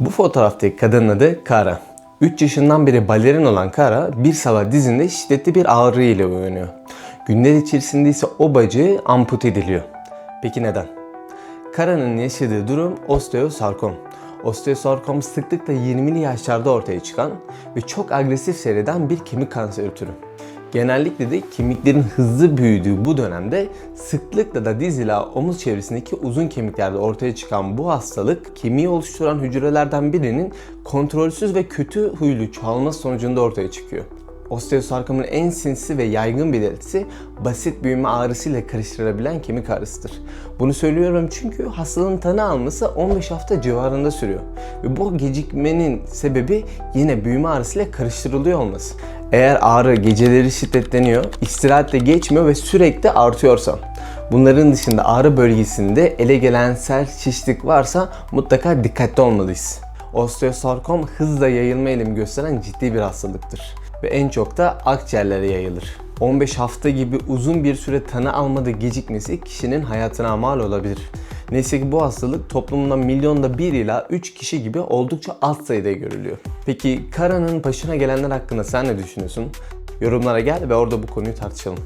Bu fotoğraftaki kadının adı Kara. 3 yaşından beri balerin olan Kara bir sabah dizinde şiddetli bir ağrı ile uyanıyor. Günler içerisinde ise o bacağı ampute ediliyor. Peki neden? Kara'nın yaşadığı durum osteosarkom. Osteosarkom sıklıkla 20'li yaşlarda ortaya çıkan ve çok agresif seyreden bir kemik kanseri türü. Genellikle de kemiklerin hızlı büyüdüğü bu dönemde sıklıkla da diz ila omuz çevresindeki uzun kemiklerde ortaya çıkan bu hastalık kemiği oluşturan hücrelerden birinin kontrolsüz ve kötü huylu çoğalması sonucunda ortaya çıkıyor. Osteosarkomun en sinsi ve yaygın belirtisi basit büyüme ağrısıyla karıştırılabilen kemik ağrısıdır. Bunu söylüyorum çünkü hastalığın tanı alması 15 hafta civarında sürüyor. Ve bu gecikmenin sebebi yine büyüme ağrısıyla karıştırılıyor olması. Eğer ağrı geceleri şiddetleniyor, istirahatle geçmiyor ve sürekli artıyorsa, bunların dışında ağrı bölgesinde ele gelen sel şişlik varsa mutlaka dikkatli olmalıyız. Osteosarkom hızla yayılma eğilimi gösteren ciddi bir hastalıktır ve en çok da akciğerlere yayılır. 15 hafta gibi uzun bir süre tanı almada gecikmesi kişinin hayatına mal olabilir. Neyse ki bu hastalık toplumda milyonda 1 ila 3 kişi gibi oldukça alt sayıda görülüyor. Peki Kara'nın başına gelenler hakkında sen ne düşünüyorsun? Yorumlara gel ve orada bu konuyu tartışalım.